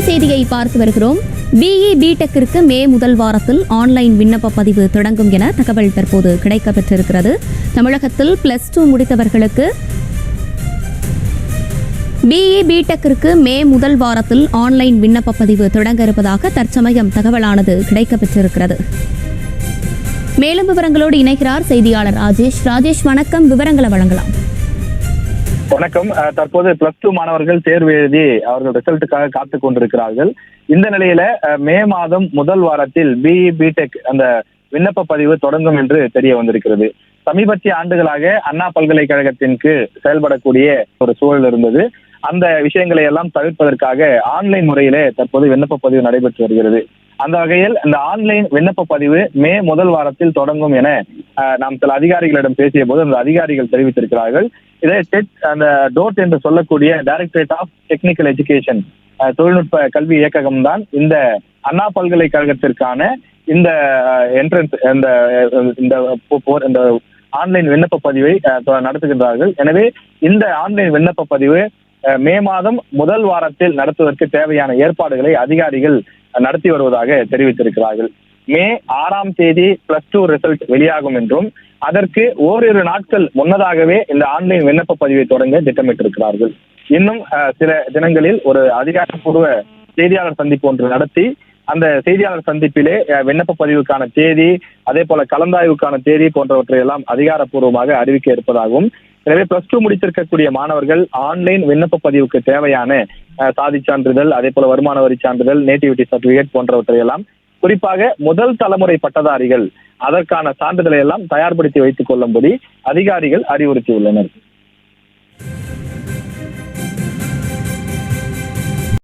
செய்தியை பார்த்து வருகிறோம். பிஇ பிடெக்கிற்கு மே முதல் வாரத்தில் ஆன்லைன் விண்ணப்ப பதிவு தொடங்கும் என தகவல் தற்போது கிடைக்கப்பட்டிருக்கிறது தமிழகத்தில் பிளஸ் டூ முடித்தவர்களுக்கு பிஇ பிடெக்கிற்கு மே முதல் வாரத்தில் ஆன்லைன் விண்ணப்ப பதிவு தொடங்க இருப்பதாக தற்சமயம் தகவலானது கிடைக்கப்பெற்றிருக்கிறது. மேலும் விவரங்களோடு இணைகிறார் செய்தியாளர் ராஜேஷ். ராஜேஷ் வணக்கம். விவரங்களை வழங்கலாம். வணக்கம். அஹ், தற்போது பிளஸ் டூ மாணவர்கள் தேர்வு எழுதி அவர்கள் ரிசல்ட்டுக்காக காத்து கொண்டிருக்கிறார்கள். இந்த நிலையில மே மாதம் முதல் வாரத்தில் பிஇ பிடெக் அந்த விண்ணப்ப பதிவு தொடங்கும் என்று தெரிய வந்திருக்கிறது. சமீபத்திய ஆண்டுகளாக அண்ணா பல்கலைக்கழகத்தின் கீழ் செயல்படக்கூடிய ஒரு சூழல் இருந்தது. அந்த விஷயங்களை எல்லாம் தவிர்ப்பதற்காக ஆன்லைன் முறையிலே தற்போது விண்ணப்ப பதிவு நடைபெற்று வருகிறது. அந்த வகையில் இந்த ஆன்லைன் விண்ணப்ப பதிவு மே முதல் வாரத்தில் தொடங்கும் என நாம் சில அதிகாரிகளிடம் பேசிய போது அந்த அதிகாரிகள் தெரிவித்திருக்கிறார்கள். இதை டெட் அந்த டோட் என்று சொல்லக்கூடிய டைரக்டரேட் ஆஃப் டெக்னிக்கல் எஜுகேஷன் தொழில்நுட்ப கல்வி இயக்ககம் தான் இந்த அண்ணா பல்கலைக்கழகத்திற்கான இந்த என்ட்ரன்ஸ் இந்த இந்த இந்த ஆன்லைன் விண்ணப்ப பதிவை நடத்துகின்றார்கள். எனவே இந்த ஆன்லைன் விண்ணப்ப பதிவு மே மாதம் முதல் வாரத்தில் நடத்துவதற்கு தேவையான ஏற்பாடுகளை அதிகாரிகள் நடத்தி வருவதாக தெரிவித்திருக்கிறார்கள். மே ஆறாம் தேதி பிளஸ் டூ ரிசல்ட் வெளியாகும் என்றும் அதற்கு ஓரிரு நாட்கள் முன்னதாகவே இந்த ஆன்லைன் விண்ணப்ப பதிவை தொடங்க திட்டமிட்டிருக்கிறார்கள். இன்னும் அஹ், சில தினங்களில் ஒரு அதிகாரப்பூர்வ செய்தியாளர் சந்திப்பு ஒன்று நடத்தி அந்த செய்தியாளர் சந்திப்பிலே விண்ணப்ப பதிவுக்கான தேதி அதே போல கலந்தாய்வுக்கான தேதி போன்றவற்றை எல்லாம் அதிகாரப்பூர்வமாக அறிவிக்க இருப்பதாகவும் எனவே பிளஸ் டூ முடித்திருக்கக்கூடிய மாணவர்கள் ஆன்லைன் விண்ணப்ப பதிவுக்கு தேவையான அஹ், சான்றிதழ் அதே போல வருமான வரி சான்றிதழ் நேட்டிவிட்டி சர்டிபிகேட் போன்றவற்றை எல்லாம் குறிப்பாக முதல் தலைமுறை பட்டதாரிகள் அதற்கான சான்றிதழை எல்லாம் தயார்படுத்தி வைத்துக் கொள்ளும்படி அதிகாரிகள் அறிவுறுத்தியுள்ளனர்.